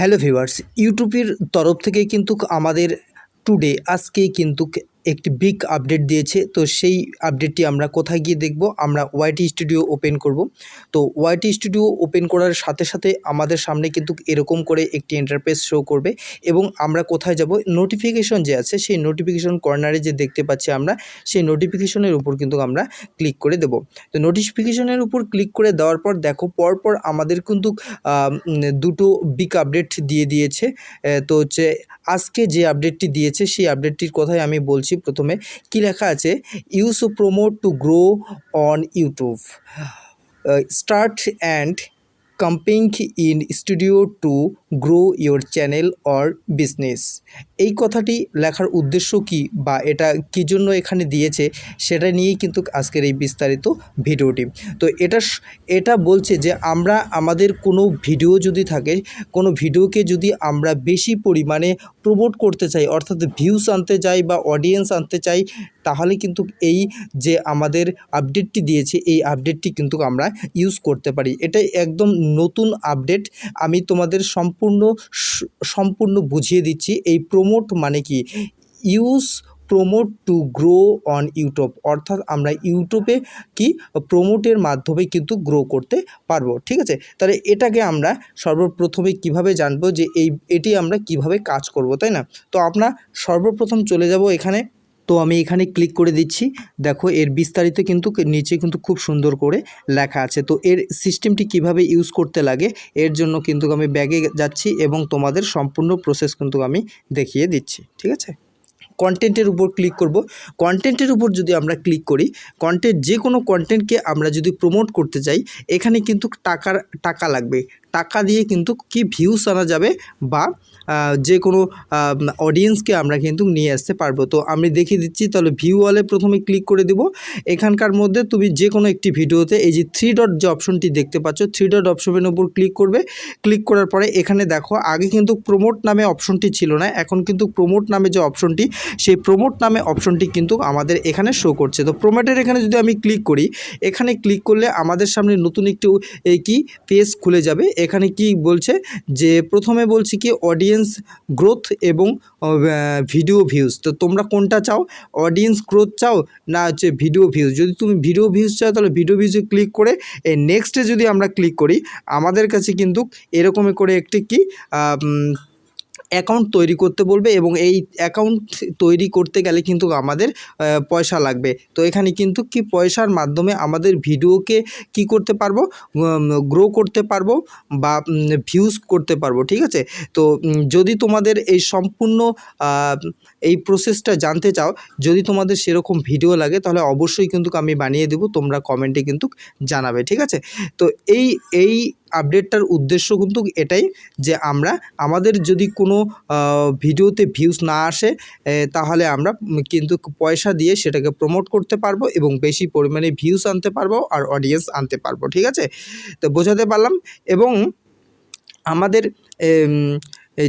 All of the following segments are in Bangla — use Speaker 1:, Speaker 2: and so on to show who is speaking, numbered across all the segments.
Speaker 1: হ্যালো ভিউয়ার্স ইউটিউবের তরফ থেকে কিন্তু আমাদের টুডে আজকে কিন্তু একটি বিগ আপডেট দিয়েছে। তো সেই আপডেটটি আমরা কোথায় গিয়ে দেখব? আমরা ওয়াইটি স্টুডিও ওপেন করব। তো ওয়াইটি স্টুডিও ওপেন করার সাথে সাথে আমাদের সামনে কিন্তু এরকম করে একটি ইন্টারফেস শো করবে এবং আমরা কোথায় যাব? নোটিফিকেশন যে আছে, সেই নোটিফিকেশন কর্নারে যে দেখতে পাচ্ছি আমরা, সেই নোটিফিকেশনের উপর কিন্তু আমরা ক্লিক করে দেব। তো নোটিফিকেশনের উপর ক্লিক করে দেওয়ার পর দেখো, পরপর আমাদের কিন্তু দুটো বিগ আপডেট দিয়ে দিয়েছে। তো হচ্ছে আজকে যে আপডেটটি দিয়েছে, সেই আপডেটটির কথাই আমি বলছি। প্রথমে কি লেখা আছে? Use promote to grow on YouTube start and camping in studio to grow your channel or business এই কথাটি লেখার উদ্দেশ্য কি বা এটা কী জন্য এখানে দিয়েছে সেটা নিয়েই কিন্তু আজকের এই বিস্তারিত ভিডিওটি। তো এটা এটা বলছে যে আমরা, আমাদের কোনো ভিডিও যদি থাকে, কোনো ভিডিওকে যদি আমরা বেশি পরিমাণে প্রমোট করতে চাই, অর্থাৎ ভিউস আনতে চাই বা অডিয়েন্স আনতে চাই, তাহলে কিন্তু এই যে আমাদের আপডেটটি দিয়েছে, এই আপডেটটি কিন্তু আমরা ইউজ করতে পারি। এটাই একদম নতুন আপডেট আমি তোমাদের সম্পূর্ণ সম্পূর্ণ বুঝিয়ে দিচ্ছি। এই প্রমোট মানে কি? Use promote to grow on YouTube অর্থাৎ আমরা ইউটিউবে কি প্রমোটের মাধ্যমে কিন্তু গ্রো করতে পারব, ঠিক আছে? তাহলে এটাকে আমরা সর্বপ্রথমে কীভাবে জানব যে এই, এটি আমরা কীভাবে কাজ করব, তাই না? তো আমরা সর্বপ্রথম চলে যাব এখানে। তো আমি এখানে ক্লিক করে দিচ্ছি। দেখো, এর বিস্তারিত কিন্তু নিচে কিন্তু খুব সুন্দর করে লেখা আছে। তো এর সিস্টেমটি কীভাবে ইউজ করতে লাগে, এর জন্য কিন্তু আমি ব্যাগে যাচ্ছি এবং তোমাদের সম্পূর্ণ প্রসেস কিন্তু আমি দেখিয়ে দিচ্ছি, ঠিক আছে? কন্টেন্টের উপর ক্লিক করব। কন্টেন্টের উপর যদি আমরা ক্লিক করি কন্টেন্ট যে কোনো কন্টেন্টকে আমরা যদি প্রমোট করতে চাই এখানে কিন্তু টাকার, টাকা লাগবে। টাকা দিয়ে কিন্তু কি ভিউস আনা যাবে বা যে কোনো অডিয়েন্সকে আমরা কিন্তু নিয়ে আসতে পারব। তো আমি দেখিয়ে দিচ্ছি, তাহলে ভিউ ওয়ালে প্রথমে ক্লিক করে দিব। এখানকার মধ্যে তুমি যে কোনো একটি ভিডিওতে এই যে থ্রি ডট যে অপশনটি দেখতে পাচ্ছ থ্রি ডট অপশনের উপর ক্লিক করবে। ক্লিক করার পরে এখানে দেখো, আগে কিন্তু প্রমোট নামে অপশনটি ছিল না, এখন কিন্তু প্রমোট নামে যে অপশনটি সেই প্রমোট নামে অপশনটি কিন্তু আমাদের এখানে শো করছে। তো প্রমোটের এখানে যদি আমি ক্লিক করি, এখানে ক্লিক করলে আমাদের সামনে নতুন একটি এই কি? পেজ খুলে যাবে। এখানে কি বলছে? যে প্রথমে বলছি কি অডিয়েন্স গ্রোথ এবং ভিডিও ভিউজ তো তোমরা কোনটা চাও? অডিয়েন্স গ্রোথ চাও না হচ্ছে ভিডিও ভিউজ যদি তুমি ভিডিও ভিউজ চাও, তাহলে ভিডিও ভিউজে ক্লিক করে এই নেক্সটে যদি আমরা ক্লিক করি, আমাদের কাছে কিন্তু এরকমই করে একটি কি অ্যাকাউন্ট তৈরি করতে বলবে এবং এই অ্যাকাউন্ট তৈরি করতে গেলে কিন্তু আমাদের পয়সা লাগবে। তো এখানে কিন্তু কি পয়সার মাধ্যমে আমাদের ভিডিওকে কি করতে পারব? গ্রো করতে পারব বা ভিউজ করতে পারব, ঠিক আছে? তো যদি তোমাদের এই সম্পূর্ণ এই প্রসেসটা জানতে চাও, যদি তোমাদের সেরকম ভিডিও লাগে, তাহলে অবশ্যই কিন্তু আমি বানিয়ে দেবো, তোমরা কমেন্টে কিন্তু জানাবে, ঠিক আছে? তো এই এই আপডেটটার উদ্দেশ্য কিন্তু এটাই যে আমরা, আমাদের যদি কোনো ভিডিওতে ভিউজ না আসে তাহলে আমরা কিন্তু পয়সা দিয়ে সেটাকে প্রমোট করতে পারব এবং বেশি পরিমাণে ভিউজ আনতে পারব আর অডিয়েন্স আনতে পারব, ঠিক আছে? তো বোঝাতে পারলাম এবং আমাদের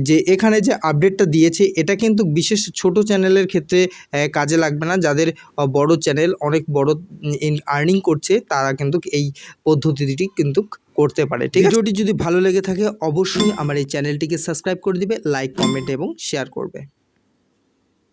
Speaker 1: যে এখানে যে আপডেটটা দিয়েছে, এটা কিন্তু বিশেষ ছোট চ্যানেলের ক্ষেত্রে কাজে লাগবে না। যাদের বড় চ্যানেল, অনেক বড় আর্নিং করছে, তারা কিন্তু এই পদ্ধতিটি কিন্তু করতে পারে, ঠিক ভিডিওটি যদি ভালো লেগে থাকে, অবশ্যই আমার এই চ্যানেলটিকে সাবস্ক্রাইব করে দিবে, লাইক, কমেন্ট এবং শেয়ার করবে।